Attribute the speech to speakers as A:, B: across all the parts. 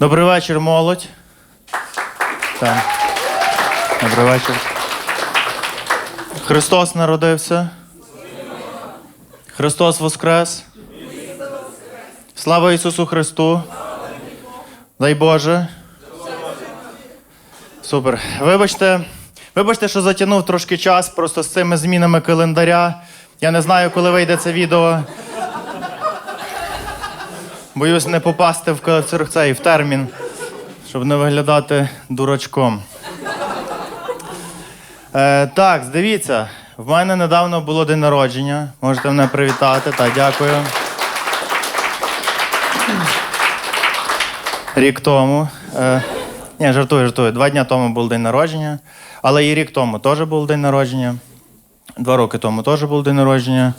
A: Добрий вечір, молодь. Так. Добрий вечір. Христос народився. Христос Воскрес. Слава Ісусу Христу. Дай Боже. Супер. Вибачте, вибачте, що затягнув трошки час просто з цими змінами календаря. Я не знаю, коли вийде це відео. Боюсь не попасти в цей в термін, щоб не виглядати дурачком. Е, так, дивіться, в мене недавно було день народження. Можете мене привітати. Так, дякую. Рік тому. Е, ні, жартую, жартую. Два дні тому був день народження, але і рік тому теж був день народження. Два роки тому теж був день народження.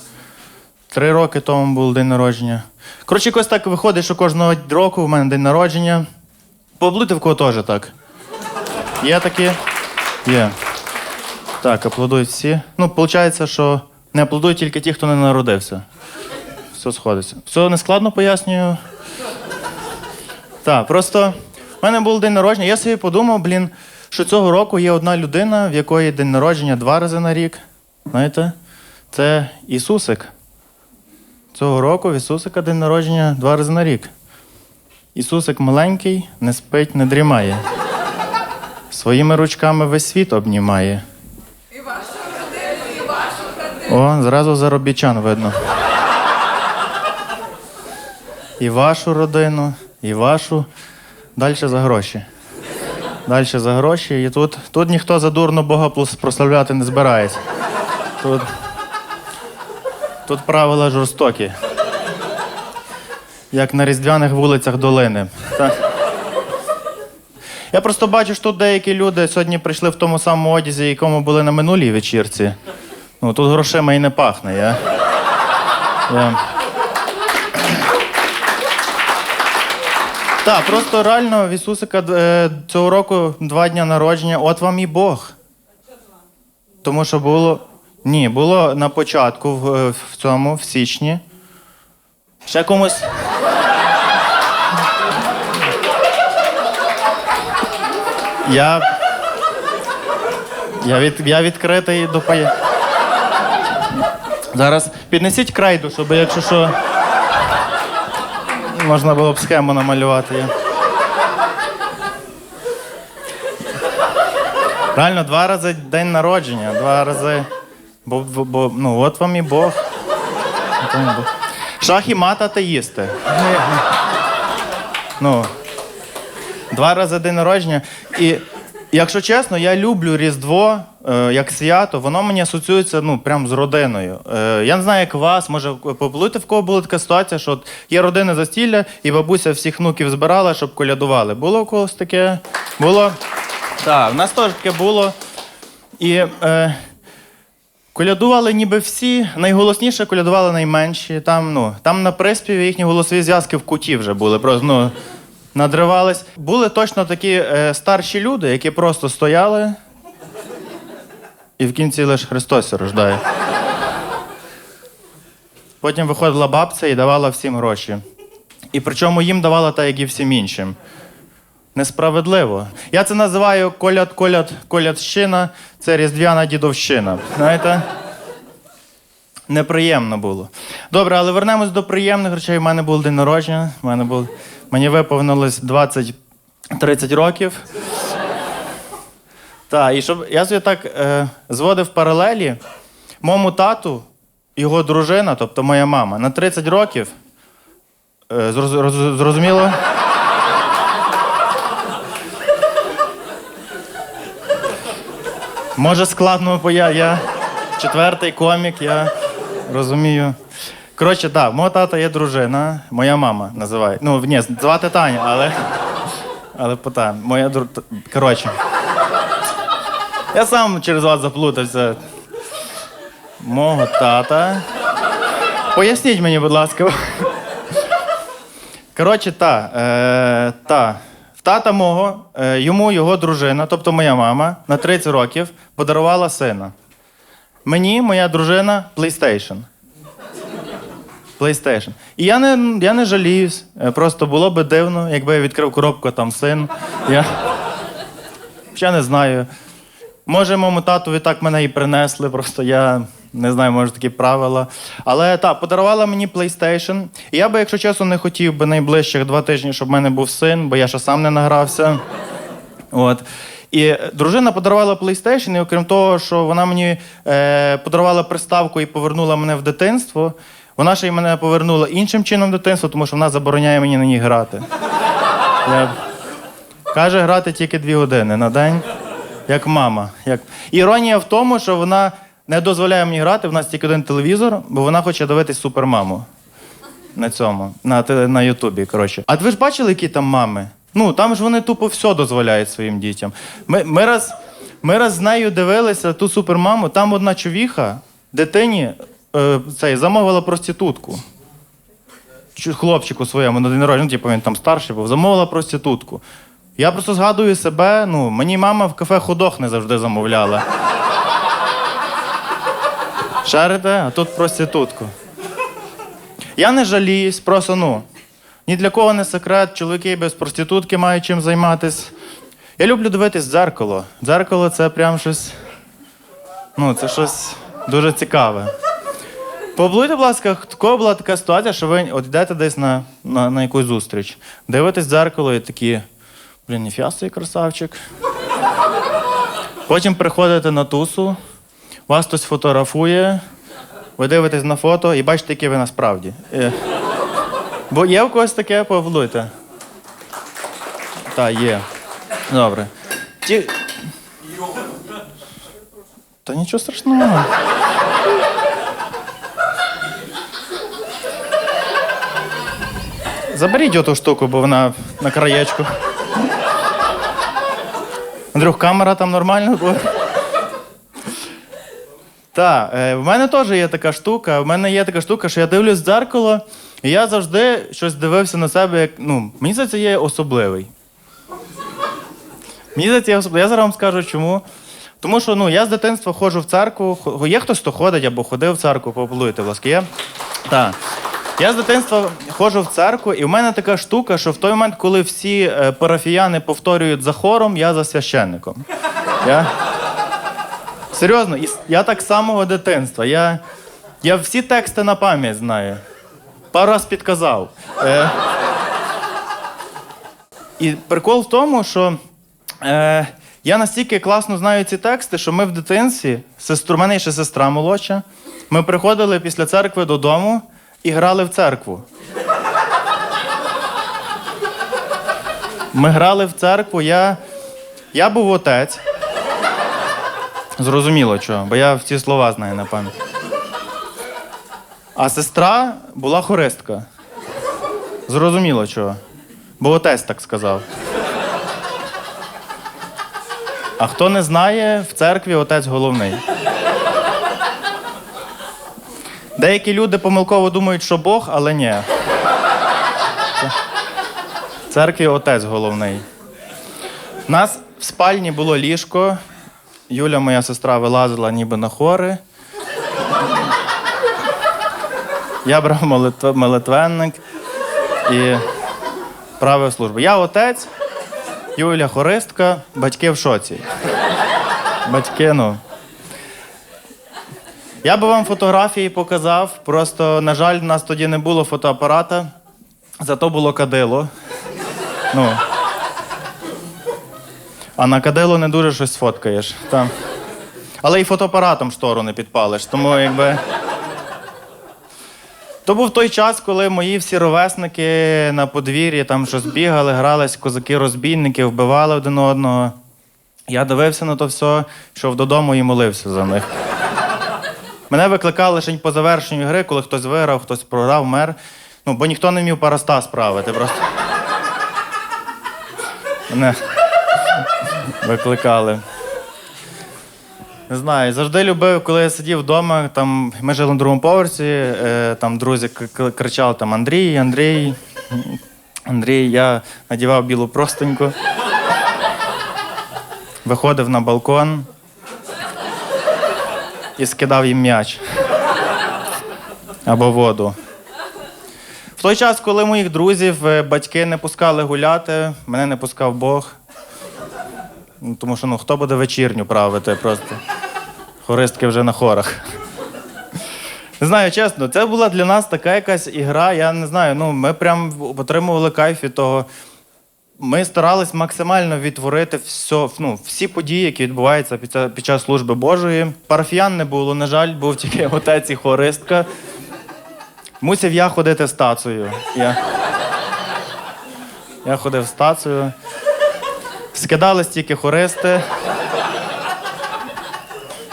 A: Три роки тому був день народження. Коротше, якось так виходить, що кожного року в мене день народження. Поаплодуйте в теж так. Є такі? Є. Так, аплодують всі. Ну, виходить, що не аплодують тільки ті, хто не народився. Все сходиться. Все нескладно пояснюю. Так, просто в мене був день народження. Я собі подумав, блін, що цього року є одна людина, в якої день народження два рази на рік. Знаєте? Це Ісусик. Цього року в Ісусика день народження два рази на рік. Ісусик маленький, не спить, не дрімає. Своїми ручками весь світ обнімає.
B: І вашу родину, і вашу родину.
A: О, зразу заробітчан видно. І вашу родину, і вашу. Далі за гроші. Далі за гроші. І тут, тут ніхто задурно Бога прославляти не збирається. Тут, тут правила жорстокі. Як на різдвяних вулицях долини. Я просто бачу, що тут деякі люди сьогодні прийшли в тому самому одязі, якому були на минулій вечірці. Ну, тут грошима і не пахне. Я... Я... Так, просто реально в Ісусика е, цього року два дня народження. От вам і Бог. Тому що було. Ні, було на початку в, е, в цьому, в січні. Ще комусь. Я. Я, від, я відкритий до поє. Зараз піднесіть крайду, щоб якщо що. Можна було б схему намалювати. Я. Реально, два рази день народження, два рази. Бо, бо, бо ну, от вам і Бог. От вам і. Шах і мат атеїсти. Ну, два рази день народження. І якщо чесно, я люблю Різдво е, як свято, воно мені асоціюється ну, прям з родиною. Е, я не знаю, як вас, може, поплуйте, в кого була така ситуація, що от є родинне застілля, і бабуся всіх внуків збирала, щоб колядували. Було у когось таке? Було? Так, в нас теж таке було. І е, колядували ніби всі, найголосніше колядували найменші. Там, ну, там на приспіві їхні голосові зв'язки в куті вже були. Просто, ну, надривались. Були точно такі е, старші люди, які просто стояли. І в кінці лише Христос рождає. Потім виходила бабця і давала всім гроші. І причому їм давала так, як і всім іншим. Несправедливо. Я це називаю коляд, коляд, колядщина, це різдвяна дідовщина. Знаєте? Неприємно було. Добре, але вернемось до приємних речей. У мене був день народження. У мене був... Мені виповнилось 20-30 років. Так, і щоб я собі так е, зводив паралелі, моєму тату, його дружина, тобто моя мама, на 30 років. Е, зроз- роз- зрозуміло? Може, складно, бо я, я четвертий комік, я розумію. Коротше, так, мого тата є дружина, моя мама називає. Ну, ні, звати Таня, але. Але питаю, моя дру... Коротше. Я сам через вас заплутався. Мого тата. Поясніть мені, будь ласка. Коротше, та, е, та. В тата мого, е, йому його дружина, тобто моя мама, на 30 років подарувала сина. Мені моя дружина PlayStation. PlayStation. І я не, я не жаліюсь. Е, Просто було би дивно, якби я відкрив коробку, там син. Я ще не знаю. Може, моєму татові так мене і принесли, просто я не знаю, може такі правила. Але так, подарувала мені PlayStation. І я би, якщо чесно, не хотів би найближчих два тижні, щоб в мене був син, бо я ще сам не награвся. От. І дружина подарувала PlayStation, і окрім того, що вона мені е, подарувала приставку і повернула мене в дитинство, вона ще й мене повернула іншим чином в дитинство, тому що вона забороняє мені на ній грати. Я... Каже, грати тільки дві години на день, як мама. Як... Іронія в тому, що вона не дозволяє мені грати, в нас тільки один телевізор, бо вона хоче дивитись супермаму. На цьому, на, теле- на Ютубі. Коротше. А ви ж бачили, які там мами? Ну, там ж вони тупо все дозволяють своїм дітям. Ми, ми, раз, ми раз з нею дивилися ту супермаму, там одна човіха дитині е, цей, замовила проститутку. Хлопчику своєму на день народження, ну, типу він там старший був, замовила проститутку. Я просто згадую себе, ну, мені мама в кафе ходох не завжди замовляла. Шарите, а тут проститутку. Я не жаліюсь, просто ну. Ні для кого не секрет, чоловіки без проститутки мають чим займатися. Я люблю дивитись дзеркало. Дзеркало це прям щось. Ну, це щось дуже цікаве. Поблуйте, будь ласка, кого була така ситуація, що ви от йдете десь на, на, на якусь зустріч, дивитесь дзеркало і такі, блін, ніфіга собі красавчик. Потім приходите на тусу, вас хтось фотографує, ви дивитесь на фото і бачите, які ви насправді. Е, Бо є у когось таке, поаплодуйте. Так, є. Добре. Ті... Та нічого страшного. Заберіть оту штуку, бо вона на краєчку. Андрюх, камера там нормально? Так, е, в мене теж є така штука. В мене є така штука, що я дивлюсь в дзеркало, і я завжди щось дивився на себе, як. Ну, мені здається, я є особливий. Мені здається, я особливий. Я зараз вам скажу чому. Тому що ну, я з дитинства ходжу в церкву. Є хтось, хто ходить або ходив в церкву, поаплодуйте, будь ласка. Є? Так. Я з дитинства ходжу в церкву, і в мене така штука, що в той момент, коли всі е, парафіяни повторюють за хором, я за священником. Я... Серйозно, я так самого дитинства. Я, я всі тексти на пам'ять знаю. Пару раз підказав. Е, і прикол в тому, що е, я настільки класно знаю ці тексти, що ми в дитинстві, сестру, в мене ще сестра молодша, ми приходили після церкви додому і грали в церкву. Ми грали в церкву, я, я був отець. Зрозуміло чого, бо я ці слова знаю на пам'ять. А сестра була хористка. Зрозуміло чого. Бо отець так сказав. А хто не знає, в церкві отець головний. Деякі люди помилково думають, що Бог, але ні. В церкві отець головний. У нас в спальні було ліжко. Юля, моя сестра, вилазила ніби на хори. Я брав молитв- молитвенник і правив службу. Я отець, Юля хористка, батьки в шоці. Батьки, ну. Я би вам фотографії показав, просто, на жаль, в нас тоді не було фотоапарата, зато було кадило. Ну. А на кадило не дуже щось сфоткаєш. Там. Але і фотоапаратом штору не підпалиш, тому якби. То був той час, коли мої всі ровесники на подвір'ї там щось бігали, грались, козаки-розбійники, вбивали один одного. Я дивився на то все, йшов додому і молився за них. Мене викликали лише по завершенню гри, коли хтось виграв, хтось програв, мер. Ну, бо ніхто не вмів параста справити. Просто. Мене викликали. Не знаю, завжди любив, коли я сидів вдома, там ми жили на другому поверсі, е, там друзі кричали там Андрій, Андрій, Андрій, я надівав білу простеньку, виходив на балкон і скидав їм м'яч або воду. В той час, коли моїх друзів е, батьки не пускали гуляти, мене не пускав Бог. Ну, Тому що ну, хто буде вечірню правити просто. Хористки вже на хорах. Не знаю, чесно, це була для нас така якась ігра. Я не знаю, ну ми прям отримували кайф від того. Ми старались максимально відтворити все, ну, всі події, які відбуваються під, під час служби Божої. Парафіян не було, на жаль, був тільки отець і хористка. Мусив я ходити з тацею. Я, я ходив з тацею. Скидались тільки хористи.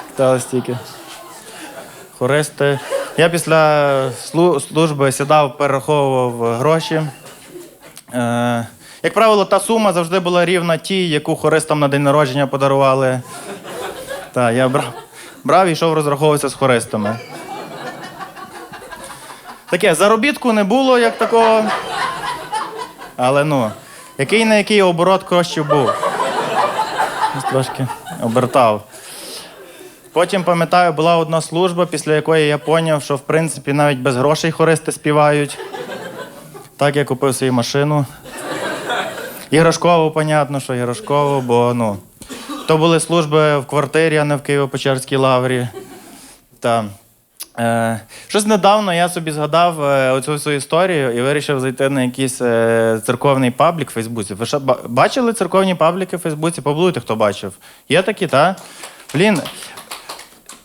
A: Скидались тільки хористи. Я після служби сідав, перераховував гроші. Е, як правило, та сума завжди була рівна тій, яку хористам на день народження подарували. Так, я брав, брав і йшов розраховуватися з хористами. Таке, заробітку не було як такого. Але ну, який на який оборот коштів був. Трошки обертав. Потім, пам'ятаю, була одна служба, після якої я зрозумів, що в принципі навіть без грошей хористи співають. Так я купив свою машину. Іграшкову, понятно, що іграшкову, бо ну, то були служби в квартирі, а не в Києво-Печерській лаврі. Та, е, щось недавно я собі згадав е, оцю всю історію і вирішив зайти на якийсь е, церковний паблік в Фейсбуці. Ви ба- бачили церковні пабліки в Фейсбуці? Поблуйте, хто бачив. Є такі, так? Блін,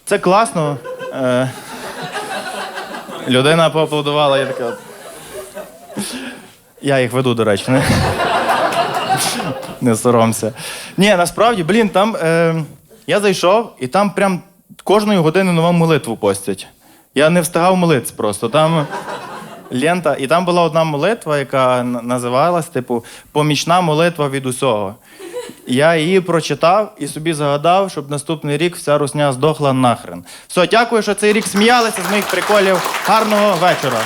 A: це класно. Е, людина поаплодувала, я така. Я їх веду, до речі. Не, не соромся. Ні, насправді, блін, там е, я зайшов, і там прям кожної години нову молитву постять. Я не встигав молитися просто. Там лента, і там була одна молитва, яка називалась, типу, помічна молитва від усього. Я її прочитав і собі загадав, щоб наступний рік вся русня здохла нахрен. Все, дякую, що цей рік сміялися з моїх приколів. Гарного вечора.